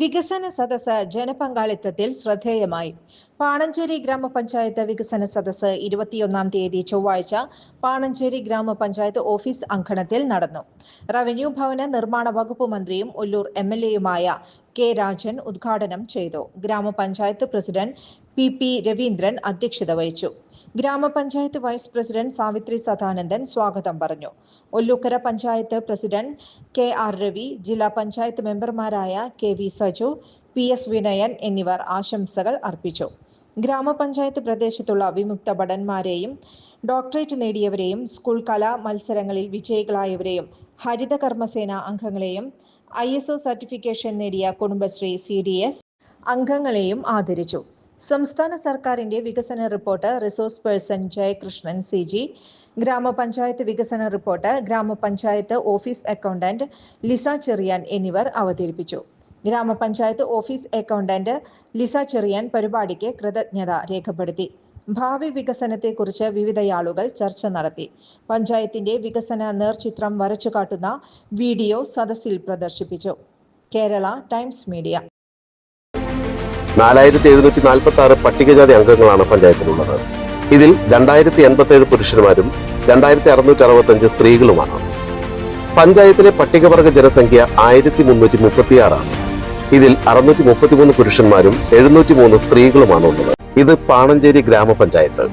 വികസന സദസ് ജനപങ്കാളിത്തത്തിൽ ശ്രദ്ധേയമായി. പാണഞ്ചേരി ഗ്രാമപഞ്ചായത്ത് വികസന സദസ് ഇരുപത്തിയൊന്നാം തീയതി ചൊവ്വാഴ്ച പാണഞ്ചേരി ഗ്രാമപഞ്ചായത്ത് ഓഫീസ് അങ്കണത്തിൽ നടന്നു. റവന്യൂ ഭവന നിർമ്മാണ വകുപ്പ് മന്ത്രിയും ഒല്ലൂർ എം എൽ എയുമായ കെ രാജൻ ഉദ്ഘാടനം ചെയ്തു. ഗ്രാമപഞ്ചായത്ത് പ്രസിഡന്റ് പി പി രവീന്ദ്രൻ അധ്യക്ഷത വഹിച്ചു. ഗ്രാമപഞ്ചായത്ത് വൈസ് പ്രസിഡന്റ് സാവിത്രി സദാനന്ദൻ സ്വാഗതം പറഞ്ഞു. Ollukkara panchayat president K R Ravi ജില്ലാ പഞ്ചായത്ത് മെമ്പർമാരായ K V Saju P S Vinayan എന്നിവർ ആശംസകൾ അർപ്പിച്ചു. ഗ്രാമപഞ്ചായത്ത് പ്രദേശത്തുള്ള വിമുക്ത ഭടന്മാരെയും ഡോക്ടറേറ്റ് നേടിയവരെയും സ്കൂൾ കലാ മത്സരങ്ങളിൽ വിജയികളായവരെയും ഹരിതകർമ്മസേന അംഗങ്ങളെയും ഐ എസ് ഒ സർട്ടിഫിക്കേഷൻ നേടിയ കുടുംബശ്രീ സി ഡി എസ് അംഗങ്ങളെയും ആദരിച്ചു. സംസ്ഥാന സർക്കാരിന്റെ വികസന report resource person Jayakrishnan C G. ഗ്രാമപഞ്ചായത്ത് വികസന റിപ്പോർട്ട് ഗ്രാമപഞ്ചായത്ത് ഓഫീസ് അക്കൗണ്ടന്റ് ലിസ ചെറിയാൻ എന്നിവർ അവതരിപ്പിച്ചു. ഗ്രാമപഞ്ചായത്ത് ഓഫീസ് അക്കൗണ്ടന്റ് ലിസ ചെറിയാൻ പരിപാടിക്ക് കൃതജ്ഞത രേഖപ്പെടുത്തി. ഭാവി വികസനത്തെക്കുറിച്ച് വിവിധയാളുകൾ ചർച്ച നടത്തി. പഞ്ചായത്തിന്റെ വികസന നേർചിത്രം വരച്ചു കാട്ടുന്ന വീഡിയോ സദസ്സിൽ പ്രദർശിപ്പിച്ചു. Kerala times media. നാലായിരത്തി എഴുന്നൂറ്റി നാൽപ്പത്തി ആറ് പട്ടികജാതി അംഗങ്ങളാണ് പഞ്ചായത്തിലുള്ളത്. ഇതിൽ രണ്ടായിരത്തി എൺപത്തി ഏഴ് പുരുഷന്മാരും രണ്ടായിരത്തി അറുന്നൂറ്റി അറുപത്തി അഞ്ച് സ്ത്രീകളുമാണ്. പഞ്ചായത്തിലെ പട്ടികവർഗ ജനസംഖ്യ ആയിരത്തി മുന്നൂറ്റി മുപ്പത്തിയാറാണ് ഇതിൽ അറുന്നൂറ്റി മുപ്പത്തിമൂന്ന് പുരുഷന്മാരും എഴുന്നൂറ്റി മൂന്ന് സ്ത്രീകളുമാണ് ഉള്ളത് ഇത് പാണഞ്ചേരി ഗ്രാമപഞ്ചായത്ത്.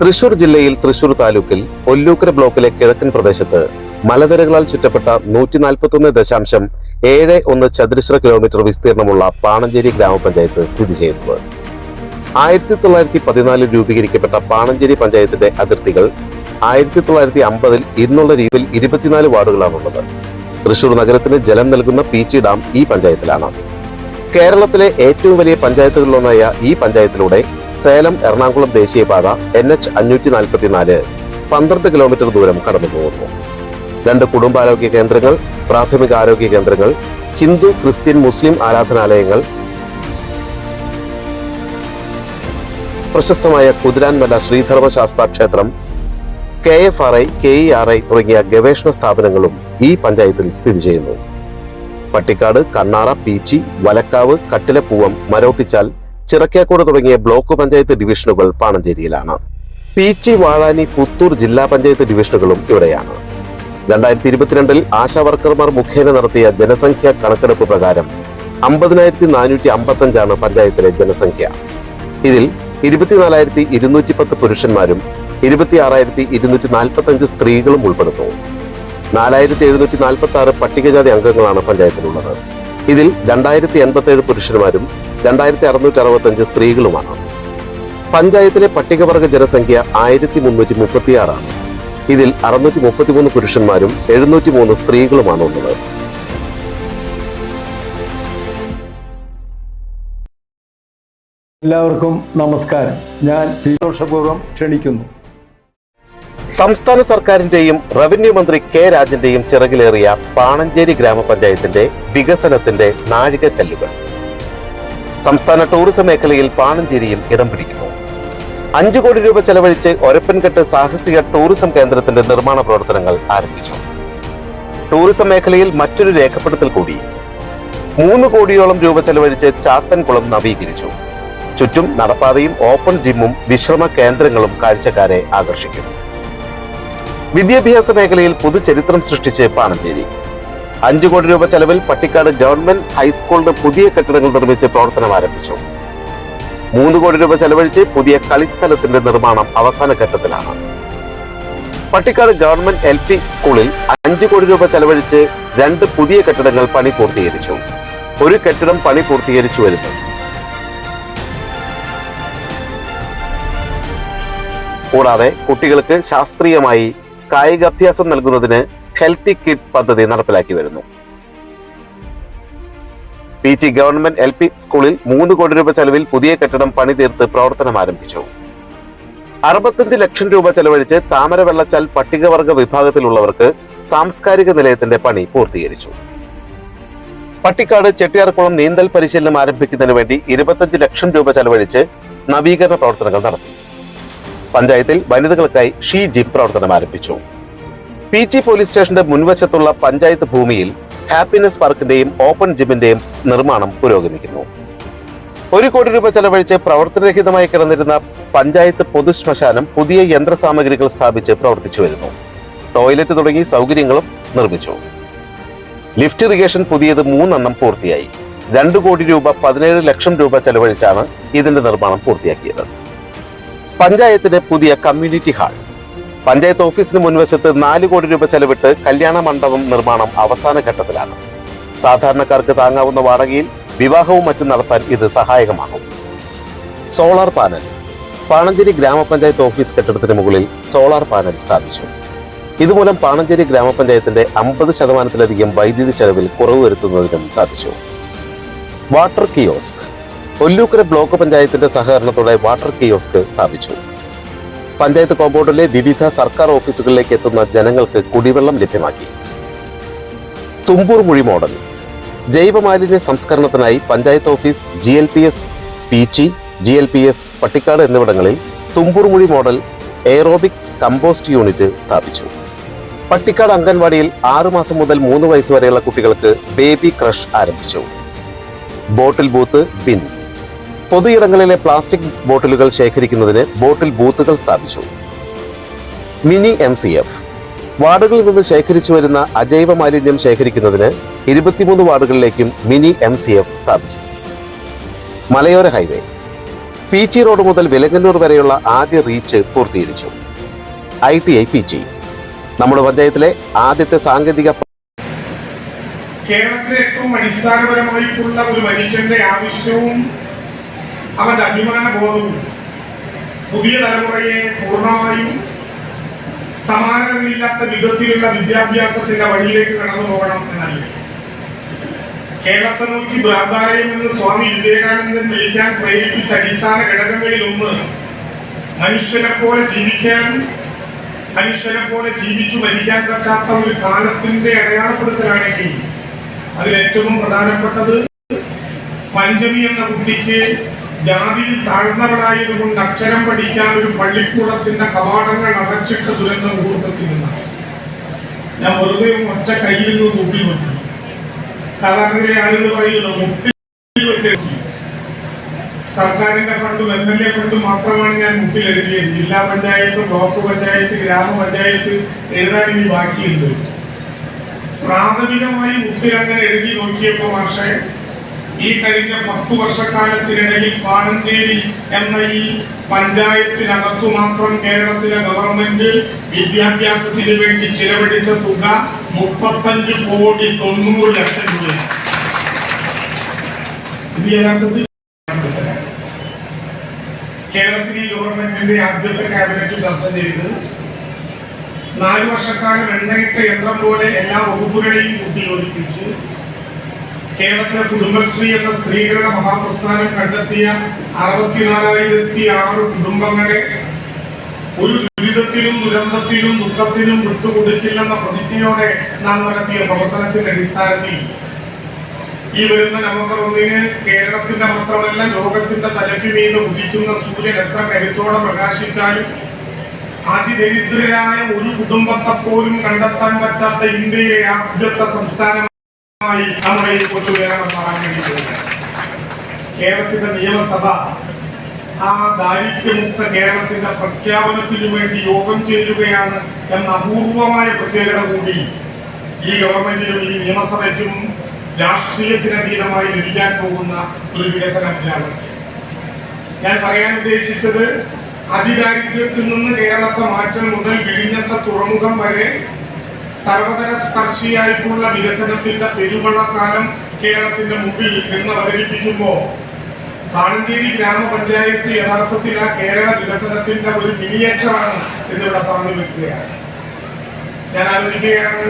തൃശൂർ ജില്ലയിൽ തൃശൂർ താലൂക്കിൽ ഒല്ലൂക്കര ബ്ലോക്കിലെ കിഴക്കൻ പ്രദേശത്ത് മലനിരകളാൽ ചുറ്റപ്പെട്ട നൂറ്റി നാൽപ്പത്തി ഒന്ന് ദശാംശം ഏഴ് ഒന്ന് ചതുരശ്ര കിലോമീറ്റർ വിസ്തീർണമുള്ള പാണഞ്ചേരി ഗ്രാമപഞ്ചായത്ത് സ്ഥിതി ചെയ്യുന്നത്. ആയിരത്തി തൊള്ളായിരത്തി പതിനാലിൽ രൂപീകരിക്കപ്പെട്ട പാണഞ്ചേരി പഞ്ചായത്തിന്റെ അതിർത്തികൾ ആയിരത്തി തൊള്ളായിരത്തി അമ്പതിൽ ഇന്നുള്ള രീതിയിൽ ഇരുപത്തിനാല് വാർഡുകളാണുള്ളത്. തൃശൂർ നഗരത്തിന് ജലം നൽകുന്ന പീച്ചി ഡാം ഈ പഞ്ചായത്തിലാണ്. കേരളത്തിലെ ഏറ്റവും വലിയ പഞ്ചായത്തുകളിലൊന്നായ ഈ പഞ്ചായത്തിലൂടെ സേലം എറണാകുളം ദേശീയപാത എൻ എച്ച് അഞ്ഞൂറ്റി നാൽപ്പത്തിനാല് പന്ത്രണ്ട് കിലോമീറ്റർ ദൂരം കടന്നു പോകുന്നു രണ്ട് കുടുംബാരോഗ്യ കേന്ദ്രങ്ങൾ പ്രാഥമിക ആരോഗ്യ കേന്ദ്രങ്ങൾ ഹിന്ദു ക്രിസ്ത്യൻ മുസ്ലിം ആരാധനാലയങ്ങൾ പ്രശസ്തമായ കുതിരാൻമല ശ്രീധർമ്മശാസ്ത്ര ക്ഷേത്രം K F R I K E R I തുടങ്ങിയ ഗവേഷണ സ്ഥാപനങ്ങളും ഈ പഞ്ചായത്തിൽ സ്ഥിതി ചെയ്യുന്നു. പട്ടിക്കാട് കണ്ണാറ പീച്ചി വലക്കാവ് കട്ടിലപ്പൂവം മരോട്ടിച്ചാൽ ചിറക്കാക്കോട് തുടങ്ങിയ ബ്ലോക്ക് പഞ്ചായത്ത് ഡിവിഷനുകൾ പാണഞ്ചേരിയിലാണ്. പീച്ചി വാഴാനി പുത്തൂർ ജില്ലാ പഞ്ചായത്ത് ഡിവിഷനുകളും ഇവിടെയാണ്. രണ്ടായിരത്തി ഇരുപത്തിരണ്ടിൽ ആശാ വർക്കർമാർ മുഖേന നടത്തിയ ജനസംഖ്യാ കണക്കെടുപ്പ് പ്രകാരം അമ്പതിനായിരത്തി നാനൂറ്റി അമ്പത്തഞ്ചാണ് പഞ്ചായത്തിലെ ജനസംഖ്യ. ഇതിൽ ഇരുപത്തിനാലായിരത്തി ഇരുന്നൂറ്റി പത്ത് പുരുഷന്മാരും ഇരുപത്തി ആറായിരത്തി ഇരുന്നൂറ്റി നാൽപ്പത്തി അഞ്ച് സ്ത്രീകളും ഉൾപ്പെടുന്നു. നാലായിരത്തി എഴുന്നൂറ്റി നാൽപ്പത്തി ആറ് പട്ടികജാതി അംഗങ്ങളാണ് പഞ്ചായത്തിലുള്ളത്. ഇതിൽ രണ്ടായിരത്തി എൺപത്തി ഏഴ് പുരുഷന്മാരും രണ്ടായിരത്തി അറുന്നൂറ്റി അറുപത്തി അഞ്ച് സ്ത്രീകളുമാണ്. പഞ്ചായത്തിലെ പട്ടികവർഗ ജനസംഖ്യ ആയിരത്തി മുന്നൂറ്റി മുപ്പത്തിയാറാണ് ഇതിൽ അറുന്നൂറ്റി മുപ്പത്തിമൂന്ന് പുരുഷന്മാരും എഴുന്നൂറ്റി മൂന്ന് സ്ത്രീകളുമാണ് ഉള്ളത്. എല്ലാവർക്കും നമസ്കാരം. ഞാൻ സന്തോഷപൂർവം ക്ഷണിക്കുന്നു. സംസ്ഥാന സർക്കാരിന്റെയും റവന്യൂ മന്ത്രി കെ രാജന്റെയും ചിറകിലേറിയ പാണഞ്ചേരി ഗ്രാമപഞ്ചായത്തിന്റെ വികസനത്തിന്റെ നാഴികക്കല്ലുകൾ. സംസ്ഥാന ടൂറിസം മേഖലയിൽ പാണഞ്ചേരിയിൽ ഇടം പിടിക്കുന്നു. അഞ്ചു കോടി രൂപ ചെലവഴിച്ച് ഒരപ്പൻകെട്ട് സാഹസിക ടൂറിസം കേന്ദ്രത്തിന്റെ നിർമ്മാണ പ്രവർത്തനങ്ങൾ ആരംഭിച്ചു. ടൂറിസം മേഖലയിൽ മറ്റൊരു രേഖപ്പെടുത്തൽ കൂടി. മൂന്ന് കോടിയോളം രൂപ ചെലവഴിച്ച് ചാത്തൻകുളം നവീകരിച്ചു. ചുറ്റും നടപ്പാതയും ഓപ്പൺ ജിമ്മും വിശ്രമ കേന്ദ്രങ്ങളും കാഴ്ചക്കാരെ ആകർഷിക്കും. വിദ്യാഭ്യാസ മേഖലയിൽ പുതുചരിത്രം സൃഷ്ടിച്ച് പാണഞ്ചേരി അഞ്ചു കോടി രൂപ ചെലവിൽ പട്ടിക്കാട് ഗവൺമെന്റ് ഹൈസ്കൂളിന് പുതിയ കെട്ടിടങ്ങൾ നിർമ്മിച്ച് പ്രവർത്തനം ആരംഭിച്ചു. മൂന്ന് കോടി രൂപ ചെലവഴിച്ച് പുതിയ കളിസ്ഥലത്തിന്റെ നിർമ്മാണം അവസാന ഘട്ടത്തിലാണ്. പട്ടിക്കാട് ഗവൺമെന്റ് എൽ പി സ്കൂളിൽ അഞ്ചു കോടി രൂപ ചെലവഴിച്ച് രണ്ട് പുതിയ കെട്ടിടങ്ങൾ പണി പൂർത്തീകരിച്ചു. ഒരു കെട്ടിടം പണി പൂർത്തീകരിച്ചു വരുന്നു. കൂടാതെ കുട്ടികൾക്ക് ശാസ്ത്രീയമായി കായികാഭ്യാസം നൽകുന്നതിന് ഹെൽത്തി കിഡ് പദ്ധതി നടപ്പിലാക്കി വരുന്നു. P G government L P സ്കൂളിൽ മൂന്ന് കോടി രൂപ ചെലവിൽ പുതിയ കെട്ടിടം പണിതീർത്ത് പ്രവർത്തനം ആരംഭിച്ചു. അറുപത്തഞ്ച് ലക്ഷം രൂപ ചെലവഴിച്ച് താമര വെള്ളച്ചാൽ പട്ടികവർഗ വിഭാഗത്തിലുള്ളവർക്ക് സാംസ്കാരിക നിലയത്തിന്റെ പണി പൂർത്തീകരിച്ചു. പട്ടിക്കാട് ചെട്ടിയാർക്കുളം നീന്തൽ പരിശീലനം ആരംഭിക്കുന്നതിന് വേണ്ടി ഇരുപത്തഞ്ച് ലക്ഷം രൂപ ചെലവഴിച്ച് നവീകരണ പ്രവർത്തനങ്ങൾ നടത്തി. പഞ്ചായത്തിൽ വനിതകൾക്കായി ഷീ ജിം പ്രവർത്തനം ആരംഭിച്ചു. പി ജി പോലീസ് സ്റ്റേഷന്റെ മുൻവശത്തുള്ള പഞ്ചായത്ത് ഭൂമിയിൽ ഹാപ്പിനെസ് പാർക്കിന്റെയും ഓപ്പൺ ജിമ്മിന്റെയും നിർമ്മാണം പുരോഗമിക്കുന്നു. ഒരു കോടി രൂപ ചെലവഴിച്ച് പ്രവർത്തനരഹിതമായി കിടന്നിരുന്ന പഞ്ചായത്ത് പൊതുശ്മശാനം പുതിയ യന്ത്രസാമഗ്രികൾ സ്ഥാപിച്ച് പ്രവർത്തിച്ചു വരുന്നു. ടോയ്ലറ്റ് തുടങ്ങി സൗകര്യങ്ങളും നിർമ്മിച്ചു. ലിഫ്റ്റ് ഇറിഗേഷൻ പുതിയത് മൂന്നെണ്ണം പൂർത്തിയായി. രണ്ടു കോടി രൂപ പതിനേഴ് ലക്ഷം രൂപ ചെലവഴിച്ചാണ് ഇതിന്റെ നിർമ്മാണം പൂർത്തിയാക്കിയത്. പഞ്ചായത്തിന് പുതിയ കമ്മ്യൂണിറ്റി ഹാൾ. പഞ്ചായത്ത് ഓഫീസിന് മുൻവശത്ത് നാല് കോടി രൂപ ചെലവിട്ട് കല്യാണ മണ്ഡപം നിർമ്മാണം അവസാന ഘട്ടത്തിലാണ്. സാധാരണക്കാർക്ക് താങ്ങാവുന്ന വാടകയിൽ വിവാഹവും മറ്റും നടത്താൻ ഇത് സഹായകമാകും. Solar panel. പാണഞ്ചേരി ഗ്രാമപഞ്ചായത്ത് ഓഫീസ് കെട്ടിടത്തിന് മുകളിൽ സോളാർ പാനൽ സ്ഥാപിച്ചു. ഇതുമൂലം പാണഞ്ചേരി ഗ്രാമപഞ്ചായത്തിന്റെ അമ്പത് ശതമാനത്തിലധികം വൈദ്യുതി ചെലവിൽ കുറവ് വരുത്തുന്നതിനും സാധിച്ചു. Water kiosk. ഒല്ലൂക്കര ബ്ലോക്ക് പഞ്ചായത്തിന്റെ സഹകരണത്തോടെ വാട്ടർ കിയോസ്ക് സ്ഥാപിച്ചു. പഞ്ചായത്ത് കോമ്പൗണ്ടിലെ വിവിധ സർക്കാർ ഓഫീസുകളിലേക്ക് എത്തുന്ന ജനങ്ങൾക്ക് കുടിവെള്ളം ലഭ്യമാക്കി. തുമ്പൂർ മുഴി മോഡൽ. ജൈവമാലിന്യ സംസ്കരണത്തിനായി panchayat office G L P S Peechi G L P S Pattikkad എന്നിവിടങ്ങളിൽ Thumboor Muzhi model aerobics compost unit സ്ഥാപിച്ചു. പട്ടിക്കാട് അംഗൻവാടിയിൽ ആറുമാസം മുതൽ മൂന്ന് വയസ്സ് വരെയുള്ള കുട്ടികൾക്ക് ബേബി ക്രഷ് ആരംഭിച്ചു. Bottle booth bin. പൊതുയിടങ്ങളിലെ പ്ലാസ്റ്റിക് ബോട്ടിലുകൾ ശേഖരിക്കുന്നതിന് ബോട്ടിൽ ബൂത്തുകൾ സ്ഥാപിച്ചു. Mini M C F. വാർഡുകളിൽ നിന്ന് ശേഖരിച്ചു വരുന്ന അജൈവ മാലിന്യം ശേഖരിക്കുന്നതിന് ഇരുപത്തിമൂന്ന് വാർഡുകളിലേക്കും മിനി എം സി എഫ് സ്ഥാപിച്ചു. മലയോര ഹൈവേ. പീച്ചി റോഡ് മുതൽ വിലങ്ങന്നൂർ വരെയുള്ള ആദ്യ റീച്ച് പൂർത്തീകരിച്ചു. ഐ ടി ഐ പീച്ചി നമ്മുടെ പഞ്ചായത്തിലെ ആദ്യത്തെ സാങ്കേതിക കേരളത്തിലെ ഏറ്റവും അടിസ്ഥാനപരമായിട്ടുള്ള ഒരു മനുഷ്യന്റെ ആവശ്യവും അവന്റെ അഭിമാന ബോധവും പുതിയ തലമുറയെ പൂർണമായും സമാനതകളില്ലാത്ത വിധത്തിലുള്ള വിദ്യാഭ്യാസത്തിന്റെ വഴിയിലേക്ക് കടന്നു പോകണം എന്നല്ല. കേരളത്തെ നോക്കി ഭ്രാന്താലയം എന്ന് സ്വാമി വിവേകാനന്ദൻ വിളിക്കാൻ പ്രേരിപ്പിച്ച അടിസ്ഥാന ഘടകങ്ങളിൽ ഒന്ന് മനുഷ്യനെ പോലെ ജീവിക്കാൻ മനുഷ്യനെ പോലെ ജീവിച്ചു മരിക്കാൻ പറ്റാത്ത ഒരു കാലത്തിന്റെ അടയാളപ്പെടുത്തലാണെങ്കിൽ അതിൽ ഏറ്റവും പ്രധാനപ്പെട്ടത് പഞ്ചമി എന്ന കുട്ടിക്ക് ജാതിയിൽ താഴ്ന്നവളായതുകൊണ്ട് അക്ഷരം പഠിക്കാൻ ഒരു പള്ളിക്കൂടത്തിന്റെ കവാടങ്ങൾ അടച്ചിട്ട് ദുരന്ത മുഹൂർത്തത്തിൽ ഞാൻ വെറുതെ ഒറ്റ കയ്യിൽ നിന്ന് തൂക്കി വെച്ചു സാധാരണയിലെ ആളുകൾ പറയുന്നു മുട്ടിൽ വെച്ച് സർക്കാരിന്റെ ഫണ്ടും എം എൽ എ ഫണ്ടും മാത്രമാണ് ഞാൻ മുട്ടിൽ എഴുതിയത് ജില്ലാ പഞ്ചായത്ത് ബ്ലോക്ക് പഞ്ചായത്ത് ഗ്രാമപഞ്ചായത്ത് എഴുതാൻ ഇനി ബാക്കിയുണ്ട്. പ്രാഥമികമായി മുട്ടിൽ അങ്ങനെ എഴുതി നോക്കിയപ്പോ പക്ഷേ ഈ കഴിഞ്ഞ പത്തു വർഷക്കാലത്തിനിടയിൽ പാണഞ്ചേരി എന്ന ഈ പഞ്ചായത്തിനകത്തു മാത്രം കേരളത്തിലെ ഗവൺമെന്റ് വിദ്യാഭ്യാസത്തിന് വേണ്ടി ചിലവഴിച്ച തുക മുപ്പത്തഞ്ച് കോടി തൊണ്ണൂറ് ലക്ഷം രൂപയാണ്. ഇത് യഥാർത്ഥത്തിൽ കേരളത്തിൽ ഈ ഗവൺമെന്റിന്റെ ആദ്യത്തെ ക്യാബിനറ്റ് ചർച്ച ചെയ്ത് നാല് വർഷക്കാലം എണ്ണയിട്ട യന്ത്രം പോലെ എല്ലാ വകുപ്പുകളെയും കൂട്ടിയോജിപ്പിച്ച് കേരളത്തിലെ കുടുംബശ്രീ എന്ന സ്ത്രീകളുടെ മഹാപ്രസ്ഥാനം കണ്ടെത്തിയ അറുപത്തിനാലായിരത്തി ആറ് കുടുംബങ്ങളെ ഒരു ദുരിതത്തിലും ദുരന്തത്തിലും ദുഃഖത്തിലും വിട്ടുകൊടുക്കില്ലെന്ന പ്രതിജ്ഞയോടെ നാം നടത്തിയ പ്രവർത്തനത്തിന്റെ അടിസ്ഥാനത്തിൽ ഈ വരുന്ന നവംബർ ഒന്നിന് കേരളത്തിന്റെ മാത്രമല്ല ലോകത്തിന്റെ തലയ്ക്ക് മീത് ഉദിക്കുന്ന സൂര്യൻ എത്ര കരുത്തോടെ പ്രകാശിച്ചാലും അതിദരിദ്രരായ ഒരു കുടുംബത്തെ പോലും കണ്ടെത്താൻ പറ്റാത്ത ഇന്ത്യയിലെ ആദ്യത്തെ സംസ്ഥാനമായി കേരളത്തിന്റെ നിയമസഭ ആ ദാരിദ്ര്യമുക്ത കേരളത്തിന്റെ പ്രഖ്യാപനത്തിനു വേണ്ടി യോഗം ചേരുകയാണ് എന്ന അപൂർവമായ പ്രത്യേകത കൂടി ഈ ഗവൺമെന്റിനും ഈ നിയമസഭയ്ക്കും രാഷ്ട്രീയത്തിനധീനമായി ലഭിക്കാൻ പോകുന്ന ഒരു വികസനത്തിലാണ് ഞാൻ പറയാൻ ഉദ്ദേശിച്ചത് അതിദാരിദ്ര്യത്തിൽ നിന്ന് കേരളത്തെ മാറ്റം മുതൽ വിഴിഞ്ഞത്തെ തുറമുഖം വരെ സർവതല സ്പർശിയായിട്ടുള്ള വികസനത്തിന്റെ പെരുവള്ളക്കാലം കേരളത്തിന്റെ മുമ്പിൽ എന്ന് അവതരിപ്പിക്കുമ്പോൾ പാണഞ്ചേരി ഗ്രാമപഞ്ചായത്ത് യഥാർത്ഥത്തിൽ ആ കേരള വികസനത്തിന്റെ ഒരു മിനിയേച്ചറാണ് എന്നിവിടെ പറഞ്ഞു വെക്കുകയാണ്. ഞാൻ ആലോചിക്കുകയാണ്.